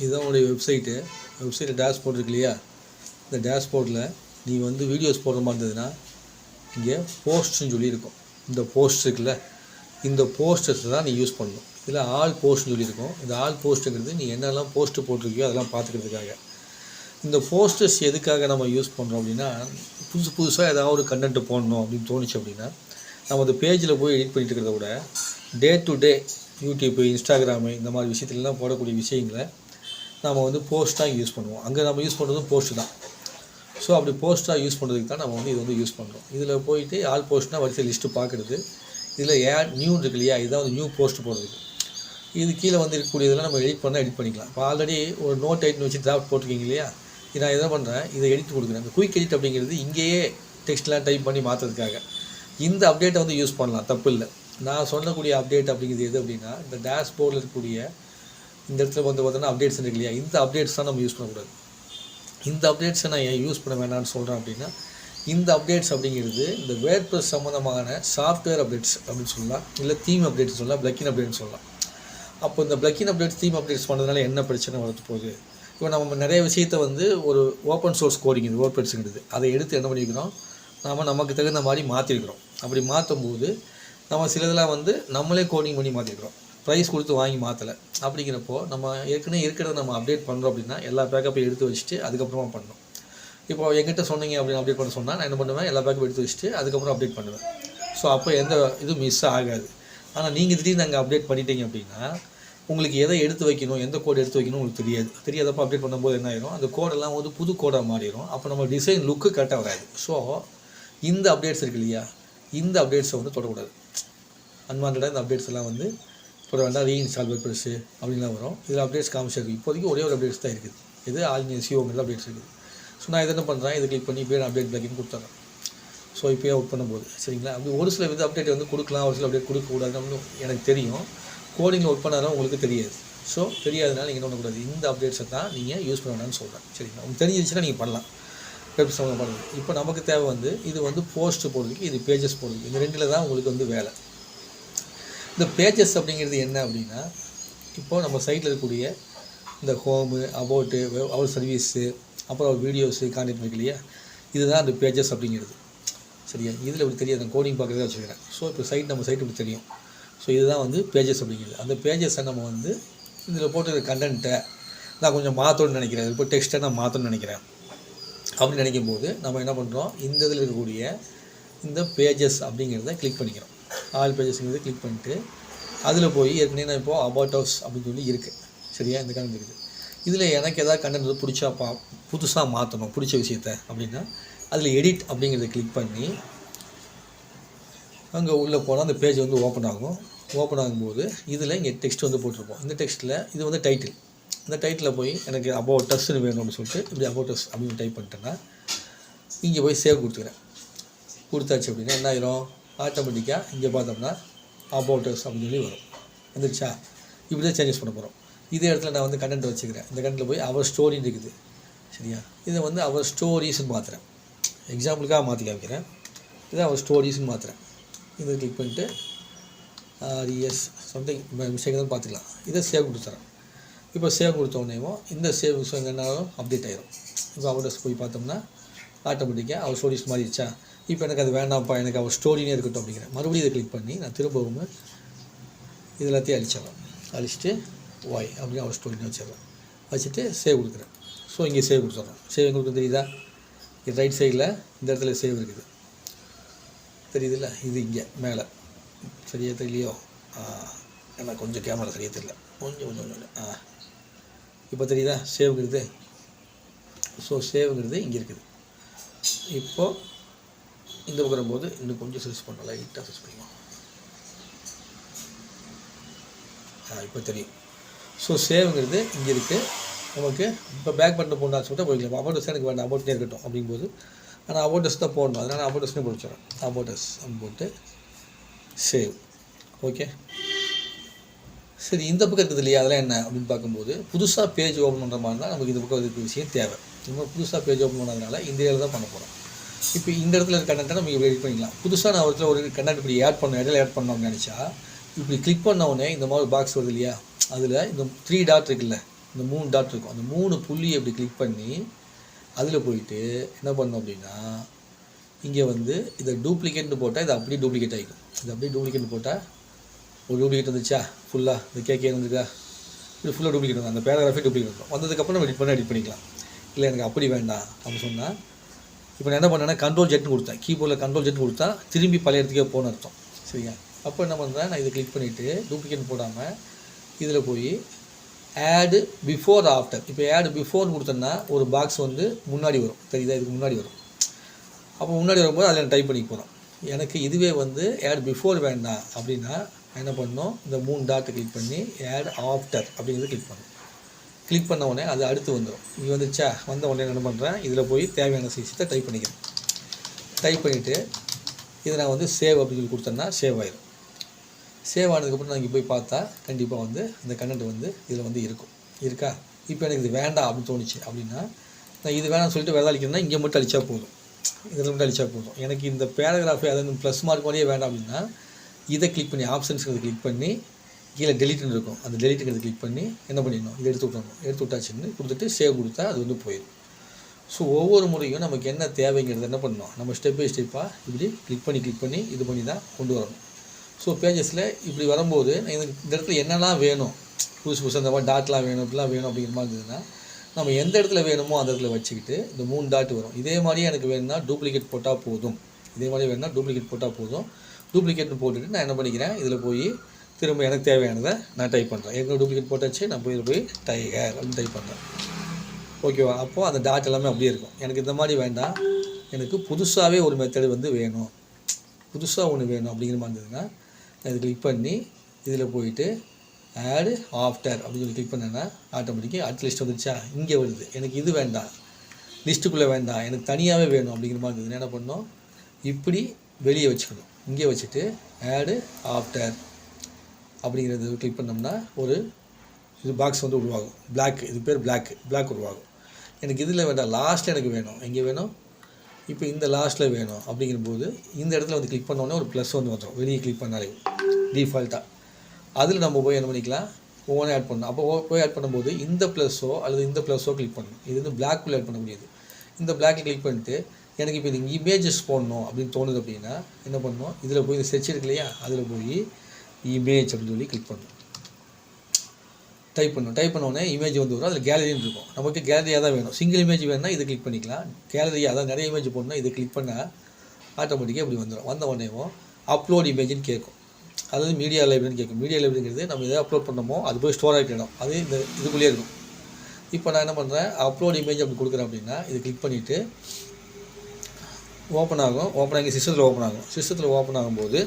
இதுதான் உங்களுடைய வெப்சைட்டு வெப்சைட்டில் டேஷ்போர்ட் இருக்கு இல்லையா? இந்த டேஷ்போர்ட்டில் நீ வந்து வீடியோஸ் போடுற மாதிரி இருந்ததுன்னா இங்கே போஸ்ட்னு சொல்லியிருக்கும். இந்த போஸ்ட் இருக்குல்ல? இந்த போஸ்டர்ஸ் தான் நீ யூஸ் பண்ணணும். இதில் ஆல் போஸ்ட்னு சொல்லியிருக்கோம். இந்த ஆல் போஸ்ட்டுங்கிறது நீ என்னெல்லாம் போஸ்ட்டு போட்டிருக்கியோ அதெல்லாம் பார்த்துக்கிறதுக்காக. இந்த போஸ்டர்ஸ் எதுக்காக நம்ம யூஸ் பண்ணுறோம் அப்படின்னா புதுசு புதுசாக ஏதாவது ஒரு கண்டென்ட் போடணும் அப்படின்னு தோணுச்சு அப்படின்னா நம்ம அந்த பேஜில் போய் எடிட் பண்ணிட்டு இருக்கிறத விட day to day YouTube Instagram இந்த மாதிரி விஷயத்துலலாம் போடக்கூடிய விஷயங்களை நம்ம வந்து போஸ்ட்டாக யூஸ் பண்ணுவோம். அங்கே நம்ம யூஸ் பண்ணுறதும் போஸ்ட்டு தான். ஸோ அப்படி போஸ்ட்டாக யூஸ் பண்ணுறதுக்கு தான் நம்ம வந்து இது வந்து யூஸ் பண்ணுறோம் இதில் போயிட்டு ஆல் போஸ்ட்னா வரிசை லிஸ்ட்டு பார்க்குறது இதில் ஏட் நியூ இருக்கு இல்லையா? இதான் வந்து நியூ போஸ்ட் போடுறதுக்கு. இது கீழே வந்து இருக்கக்கூடியதெல்லாம் நம்ம எடிட் பண்ணால் எடிட் பண்ணிக்கலாம். இப்போ ஆல்ரெடி ஒரு நோட் எடிட்னு வச்சு டிராஃப்ட் போட்டிருக்கீங்க இல்லையா? இது நான் என்ன பண்ணுறேன் இதை எடிட் கொடுக்குறேன். இந்த குயிக் எடிட் அப்படிங்கிறது இங்கேயே டெக்ஸ்ட்லாம் டைப் பண்ணி மாற்றுறதுக்காக இந்த அப்டேட்டை வந்து யூஸ் பண்ணலாம். தப்பு இல்லை. நான் சொல்லக்கூடிய அப்டேட் அப்படிங்கிறது எது அப்படின்னா இந்த டேஷ்போர்டில் இருக்கக்கூடிய இந்த இடத்துல வந்து பார்த்தோன்னா அப்டேட்ஸ் இருக்கு இல்லையா? இந்த அப்டேட்ஸ் தான் நம்ம யூஸ் பண்ணக்கூடாது. இந்த அப்டேட்ஸை நான் ஏன் யூஸ் பண்ண வேணாம்னு சொல்கிறேன் அப்படின்னா இந்த அப்டேட்ஸ் அப்படிங்கிறது இந்த வேர்ட்ப்ரெஸ் சம்மந்தமான சாஃப்ட்வேர் அப்டேட்ஸ் அப்படின்னு சொல்லலாம். இல்லை தீம் அப்டேட்ஸ் சொல்லலாம் பிளக்கின் அப்டேட்னு சொல்லலாம். அப்போ இந்த பிளக்கின் அப்டேட்ஸ் தீம் அப்டேட்ஸ் பண்ணுறதுனால என்ன பிரச்சனை வரது போகுது? இப்போ நம்ம நிறைய விஷயத்த வந்து ஒரு ஓப்பன் சோர்ஸ் கோடிங் இது வேர்ட்ப்ரெஸ்ங்கிறது அதை எடுத்து என்ன பண்ணியிருக்கிறோம்? நாம் நமக்கு தகுந்த மாதிரி மாற்றிருக்கிறோம் அப்படி மாற்றும் போது நம்ம சிலதெல்லாம் வந்து நம்மளே கோடிங் பண்ணி மாற்றிருக்கிறோம் ப்ரைஸ் கொடுத்து வாங்கி மாற்றலை அப்படிங்கிறப்போ நம்ம ஏற்கனவே இருக்கிறத நம்ம அப்டேட் பண்ணுறோம் அப்படின்னா எல்லா பேக்கப்பையும் எடுத்து வச்சுட்டு அதுக்கப்புறமா பண்ணணும். இப்போ எங்கிட்ட சொன்னீங்க அப்படின்னு அப்டேட் பண்ண சொன்னால் நான் என்ன பண்ணுவேன்? எல்லா பேக்கப் எடுத்து வச்சுட்டு அதுக்கப்புறம் அப்டேட் பண்ணுவேன். ஸோ அப்போ எந்த இதுவும் மிஸ் ஆகாது. ஆனால் நீங்கள் திடீர்னு அங்கே அப்டேட் பண்ணிட்டீங்க அப்படின்னா உங்களுக்கு எதை எடுத்து வைக்கணும்? எந்த கோட் எடுத்து வைக்கணும் உங்களுக்கு தெரியாது. தெரியாதப்போ அப்டேட் பண்ணும்போது என்ன ஆயிரும்? அந்த கோடெல்லாம் வந்து புது கோடாக மாறிடும் அப்போ நம்ம டிசைன் லுக்கு கரெக்டாக வராது ஸோ இந்த அப்டேட்ஸ் இருக்கு இல்லையா? இந்த அப்டேட்ஸை வந்து தொடக்கூடாது. அன்வான்டாக இந்த அப்டேட்ஸ் எல்லாம் வந்து போட வேண்டாம் ரீஇன்ஸ்டால் வெப்ரெஸ்ஸு அப்படின்லாம் வரும். இதில் அப்டேட்ஸ் காமிச்சிருக்கு இப்போதைக்கு ஒரே ஒரு அப்டேட்ஸ் தான் இருக்குது. இது ஆல் சிஓங்கிறது அப்டேட்ஸ் இருக்குது. ஸோ நான் இதை என்ன பண்ணுறேன் இதை கிளிக் பண்ணி பேர் அப்டேட் பிளக்கின் கொடுத்துட்றேன் ஸோ இப்போயே அவுட் பண்ணும்போது. சரிங்களா? அப்படி ஒரு சில வித அப்டேட் வந்து கொடுக்கலாம். ஒரு சில அப்டேட் கொடுக்கக்கூடாதுன்னு எனக்கு தெரியும். கோடிங் ஒர்க் பண்ணாதான் உங்களுக்கு தெரியாது. ஸோ தெரியாதனால நீங்கள் என்ன பண்ணக்கூடாது? இந்த அப்டேட்ஸை தான் நீங்கள் யூஸ் பண்ண வேணாம்னு சொல்கிறேன் சரிங்களா? உங்களுக்கு தெரிஞ்சிருச்சுன்னா நீங்கள் பண்ணலாம். வெப் சம்மந்தப்படுறது இப்போ நமக்கு தேவை வந்து இது வந்து போஸ்ட் போடுறதுக்கு இது பேஜஸ் போடுறதுக்கு. இந்த ரெண்டில் தான் உங்களுக்கு வந்து வேலை. இந்த பேஜஸ் அப்படிங்கிறது என்ன அப்படின்னா இப்போது நம்ம சைட்டில் இருக்கக்கூடிய இந்த ஹோமு அபவுட்டு அவர் சர்வீஸு அப்புறம் வீடியோஸு கான்டெக்ட் இருக்கு இல்லையா? இதுதான் அந்த பேஜஸ் அப்படிங்கிறது. சரியா? இதில் இப்படி தெரியாது. அந்த கோடிங் பார்க்குறதா வச்சுக்கிறேன். ஸோ இப்போ சைட் நம்ம சைட் இப்படி தெரியும். ஸோ இதுதான் வந்து பேஜஸ் அப்படிங்கிறது. அந்த பேஜஸை நம்ம வந்து இதில் போட்டுருக்க கண்டென்ட்டை நான் கொஞ்சம் மாற்றணும்னு நினைக்கிறேன். இப்போ டெக்ஸ்ட்டை நான் மாற்றணும்னு நினைக்கிறேன். அப்படின்னு நினைக்கும் போது நம்ம என்ன பண்ணுறோம் இந்த இதில் இருக்கக்கூடிய இந்த பேஜஸ் அப்படிங்கிறத கிளிக் பண்ணிக்கிறோம். ஆல் பேஜஸ்ங்கிறது கிளிக் பண்ணிட்டு அதில் போய் ஏற்கனவே நான் இப்போ அபவுட் ஹவுஸ் அப்படின்னு சொல்லி இருக்குது சரியா? இந்த கணக்கு இருக்குது. இதில் எனக்கு எதாவது கண்டென்ட் பிடிச்சா பா புதுசாக மாற்றணும் பிடிச்ச விஷயத்த அப்படின்னா அதில் எடிட் அப்படிங்கிறத கிளிக் பண்ணி அங்கே உள்ளே போனால் அந்த பேஜ் வந்து ஓப்பன் ஆகும். ஓப்பன் ஆகும்போது இதில் இங்கே டெக்ஸ்ட் வந்து போட்டிருப்போம். இந்த டெக்ஸ்ட்டில் இது வந்து டைட்டில் இந்த டைட்டில் போய் எனக்கு அபவுட் டஸ்ன்னு வேணும் அப்படின்னு சொல்லிட்டு இப்படி அபவுட் டஸ் அப்படின்னு டைப் பண்ணிட்டேன்னா இங்கே போய் சேவ் கொடுத்துக்கிறேன். கொடுத்தாச்சு அப்படின்னா என்ன ஆயிரும்? ஆட்டோமேட்டிக்காக இங்கே பார்த்தோம்னா அபோட்டர்ஸ் அப்படின்னு சொல்லி வரும். வந்துருச்சா? இப்படி தான் சேஞ்சஸ் பண்ண போகிறோம் இதே இடத்துல நான் வந்து கண்டென்ட் வச்சுக்கிறேன். இந்த கண்டென்ட்டில் போய் அவர் ஸ்டோரின்னு இருக்குது. சரியா? இதை வந்து அவர் ஸ்டோரிஸ்ன்னு மாற்றுறேன் எக்ஸாம்பிளுக்காக மாற்றி காமிக்கிறேன். இதை அவர் ஸ்டோரிஸ்ன்னு மாற்றுறேன் இதை கிளிக் பண்ணிட்டு ஆர்இஎஸ் சம்திங் மிஸ்டேக் தான் பார்த்துக்கலாம். இதை சேவ் கொடுத்துறேன். இப்போ சேவ் கொடுத்த உடனேவும் இந்த சேவ் என்னாலும் அப்டேட் ஆயிரும். இப்போ அவர்ஸ் போய் பார்த்தோம்னா ஆட்டோமேட்டிக்காக அவள் ஸ்டோரிஸ் மாறிடுச்சா இப்போ எனக்கு அது வேண்டாம்ப்பா எனக்கு அவள் ஸ்டோரினே இருக்கட்டும் அப்படிங்கிறேன் மறுபடியும் இதை கிளிக் பண்ணி நான் திரும்பவும் இது எல்லாத்தையும் அழிச்சிடலாம் அழிச்சிட்டு ஒய் அப்படின்னு அவள் ஸ்டோரினு வச்சிடலாம் வச்சுட்டு சேவ் கொடுக்குறேன். ஸோ இங்கே சேவ் கொடுத்துட்றோம் சேவ் எங்களுக்கு தெரியுதா? இது ரைட் சைடில் இந்த இடத்துல சேவ் இருக்குது. தெரியுதுல்ல? இது இங்கே மேலே. சரியாக தெரியலையோ? ஏன்னா கொஞ்சம் கேமரா சரியாக தெரியல. கொஞ்சம் கொஞ்சம் கொஞ்சம். ஆ. இப்போ தெரியுதா? சேவ்ங்கிறது ஸோ சேவ்ங்கிறது இங்கே இருக்குது. இப்போது இந்த பக்கம் போது இன்னும் கொஞ்சம் சர்ச் பண்ணலாம். லைட்டாக சர்ச் பண்ணிக்கலாம் ஆ இப்போ தெரியும். ஸோ சேவ்ங்கிறது இங்கே இருக்குது நமக்கு இப்போ பேக் பண்ண போடணும் சொல்லிட்டு போய்க்கலாம். அமௌண்ட் எனக்கு வேண்டாம். அமௌண்ட்டே இருக்கட்டும் அப்படிங்கும்போது. ஆனால் அமௌண்ட்ஸ் தான் போடணும். அதனால் அமௌண்ட்ஸ்னே பிடிச்சிடறேன் அமௌண்ட்ஸ் அப்படின்னு போட்டு சேவ் ஓகே சரி இந்த பக்கம் இருக்குது இல்லையா? அதெல்லாம் என்ன அப்படின்னு பார்க்கும்போது புதுசாக பேஜ் ஓப்பன் பண்ணுற மாதிரி தான் நமக்கு இந்த பக்கம் இருக்கிற விஷயம் தேவை. சும்மா புதுசாக பேஜ் ஓப்பன் பண்ணதுனால இந்த இதில் தான் பண்ண போகிறோம் இப்போ இந்த இடத்துல இருக்க கண்டென்ட்டை நம்ம இப்படி எடிட் பண்ணிக்கலாம். புதுசாக நான் ஒரு இடத்துல ஒரு கண்டென்ட் இப்படி ஆட் பண்ண இடையில ஆட் பண்ணோம்னு நினச்சா இப்படி கிளிக் பண்ண உடனே இந்த மாதிரி பாக்ஸ் வருது இல்லையா? அதில் இந்த த்ரீ டாட் இருக்குல்ல இந்த மூணு டாட் இருக்கும். அந்த மூணு புள்ளியை இப்படி கிளிக் பண்ணி அதில் போயிட்டு என்ன பண்ணோம் அப்படின்னா இங்கே வந்து இதை டூப்ளிகேட்னு போட்டால் இது அப்படியே டூப்ளிகேட் ஆகிக்கும் இது அப்படியே டூப்ளிகேட் போட்டால் ஒரு டூப்ளிகேட் வந்துச்சா ஃபுல்லாக இந்த கேக்கே வந்துருக்கா? இது ஃபுல்லாக டூப்ளிகேட் வந்து அந்த பேராகிராஃபே டூப்ளிகேட் இருக்கும் வந்ததுக்கப்புறம் நம்ம எடிட் பண்ண எடிட் பண்ணிக்கலாம். இல்லை எனக்கு அப்படி வேண்டாம் அப்படின்னு சொன்னால் இப்போ நான் என்ன பண்ணேன்னா கண்ட்ரோல் ஜெட்னு கொடுத்தேன். கீபோர்டில் கண்ட்ரோல் ஜெட்னு கொடுத்தா திரும்பி பழைய இடத்துக்கே போன அர்த்தம். சரியா? அப்போ என்ன பண்ணுறேன் நான் இதை கிளிக் பண்ணிவிட்டு டூப்ளிகேட் போடாமல் இதில் போய் ஆடு பிஃபோர் ஆஃப்டர் இப்போ ஆடு பிஃபோர்னு கொடுத்தேன்னா ஒரு பாக்ஸ் வந்து முன்னாடி வரும். தெரியுதா? இதுக்கு முன்னாடி வரும். அப்போ முன்னாடி வரும்போது அதில் டைப் பண்ணி போகிறோம் எனக்கு இதுவே வந்து ஆட் பிஃபோர் வேண்டாம் அப்படின்னா என்ன பண்ணணும் இந்த மூணு டாட்டை கிளிக் பண்ணி ஆட் ஆஃப்டர் அப்படிங்கிறத கிளிக் பண்ணணும். கிளிக் பண்ண உடனே அது அடுத்து வந்துடும் இது வந்துச்சா வந்த உடனே என்ன பண்ணுறேன் இதில் போய் தேவையான விஷயத்தை டைப் பண்ணிக்கிறேன். டைப் பண்ணிவிட்டு இதை நான் வந்து சேவ் அப்படின்னு சொல்லி கொடுத்தேன்னா சேவ் ஆயிடும் சேவ் ஆனதுக்கப்புறம் நான் இங்கே போய் பார்த்தா கண்டிப்பாக வந்து அந்த கண்டென்ட் வந்து இதில் வந்து இருக்கும். இருக்கா? இப்போ எனக்கு இது வேண்டாம் அப்படின்னு தோணுச்சு அப்படின்னா நான் இது வேணாம்னு சொல்லிட்டு வேலை அழிக்கிறேன்னா இங்கே மட்டும் அழிச்சா போதும். இதில் மட்டும் அழிச்சா போதும். எனக்கு இந்த பேராகிராஃபி அதாவது ப்ளஸ் மார்க் மாதிரியே வேண்டாம் அப்படின்னா இதை கிளிக் பண்ணி ஆப்ஷன்ஸ் கிளிக் பண்ணி கீழே டெலிட்னு இருக்கும். அந்த டெலிட்டுங்கிறது கிளிக் பண்ணி என்ன பண்ணிடணும்? இதை எடுத்து விட்றணும் எடுத்து விட்டாச்சுன்னு கொடுத்துட்டு சேவ் கொடுத்தா அது வந்து போயிடும். ஸோ ஒவ்வொரு முறையும் நமக்கு என்ன தேவைங்கிறது என்ன பண்ணணும்? நம்ம ஸ்டெப் பை ஸ்டெப்பாக இப்படி கிளிக் பண்ணி கிளிக் பண்ணி இது பண்ணி தான் கொண்டு வரணும். ஸோ பேஜஸில் இப்படி வரும்போது எனக்கு இந்த இடத்துல என்னெல்லாம் வேணும்? புதுசு புதுசாக இந்த மாதிரி டாட்லாம் வேணும் இப்படிலாம் வேணும் அப்படிங்கிற மாதிரி இருந்ததுன்னா நம்ம எந்த இடத்துல வேணுமோ அந்த இடத்துல வச்சுக்கிட்டு இந்த மூணு டாட் வரும். இதே மாதிரியே எனக்கு வேணும்னா டூப்ளிகேட் போட்டால் போதும். இதே மாதிரி வேணும்னா டூப்ளிகேட் போட்டால் போதும். டூப்ளிகேட்னு போட்டுட்டு நான் என்ன பண்ணிக்கிறேன்? இதில் போய் திரும்ப எனக்கு தேவையானதை நான் டைப் பண்ணுறேன் ஏற்கனவே டூப்ளிகேட் போட்டாச்சு நான் போய் போய் டைகர் அப்படின்னு டைப் பண்ணுறேன் ஓகேவா அப்போது அந்த டாட் எல்லாமே அப்படியே இருக்கும். எனக்கு இந்த மாதிரி வேண்டாம். எனக்கு புதுசாகவே ஒரு மெத்தடு வந்து வேணும். புதுசாக ஒன்று வேணும் அப்படிங்கிற மாதிரி இருந்ததுன்னா நான் இதை கிளிக் பண்ணி இதில் போயிட்டு ஆடு ஆஃப்டர் அப்படின்னு சொல்லி கிளிக் பண்ணேன்னா ஆட்டோமேட்டிக்காக அடுத்த லிஸ்ட் வந்துருச்சா? இங்கே வருது. எனக்கு இது வேண்டாம். லிஸ்ட்டுக்குள்ளே வேண்டாம். எனக்கு தனியாகவே வேணும் அப்படிங்கிற மாதிரி இருந்ததுன்னா என்ன பண்ணோம்? இப்படி வெளியே வச்சுக்கணும். இங்கே வச்சுட்டு ஆடு ஆஃப்டர் அப்படிங்கிறது கிளிக் பண்ணோம்னா ஒரு இது பாக்ஸ் வந்து உருவாகும். பிளாக் இது பேர் பிளாக் பிளாக் உருவாகும். எனக்கு இதில் வேண்டாம் லாஸ்ட்டில் எனக்கு வேணும். எங்கே வேணும்? இப்போ இந்த லாஸ்ட்டில் வேணும். அப்படிங்கிற போது இந்த இடத்துல வந்து கிளிக் பண்ணோன்னே ஒரு ப்ளஸ் வந்து வந்துடும் வெளியே கிளிக் பண்ணாலே. டிஃபால்ட்டாக அதில் நம்ம போய் என்ன பண்ணிக்கலாம்? ஒவ்வொன்றும் ஆட் பண்ணணும். அப்போ போய் ஆட் பண்ணும்போது இந்த ப்ளஸ்ஸோ அல்லது இந்த ப்ளஸ்ஸோ கிளிக் பண்ணணும். இது வந்து பிளாக்குள்ளே ஆட் பண்ண முடியாது. இந்த பிளாக்கில் கிளிக் பண்ணிட்டு எனக்கு இப்போ இது இமேஜஸ் போடணும் அப்படின்னு தோணுது அப்படின்னா என்ன பண்ணணும் இதில் போய் இந்த செர்ச் இருக்கு இல்லையா? அதில் போய் இமேஜ் அப்படின்னு சொல்லி கிளிக் பண்ணணும் டைப் பண்ணணும் டைப் பண்ணோடனே இமேஜ் வந்து வரும். அதில் கேலரின்னு இருக்கும். நமக்கு கேலரியாக தான் வேணும். சிங்கிள் இமேஜ் வேணும்னா இதை கிளிக் பண்ணிக்கலாம். கேலரி அதான் நிறைய இமேஜ் போடணும் இது கிளிக் பண்ணால் ஆட்டோமேட்டிக்காக இப்படி வந்துடும் வந்த உடனேவும் அப்லோட் இமேஜ்னு கேட்கும். அதாவது மீடியா லைப்ரரின்னு கேட்கும். மீடியா லைப்ரரிங்கிறது நம்ம எதாவது அப்லோட் பண்ணமோ அது போய் ஸ்டோர் ஆகிக்கணும் அது இந்த இதுக்குள்ளேயே இருக்கும். இப்போ நான் என்ன பண்ணுறேன் அப்லோட் இமேஜ் அப்படி கொடுக்குறேன் அப்படின்னா இது கிளிக் பண்ணிவிட்டு ஓப்பன் ஆகும். ஓப்பன் ஆகி சிஸ்டத்தில் ஓப்பன் ஆகும். சிஸ்டத்தில் ஓப்பன் ஆகும்போது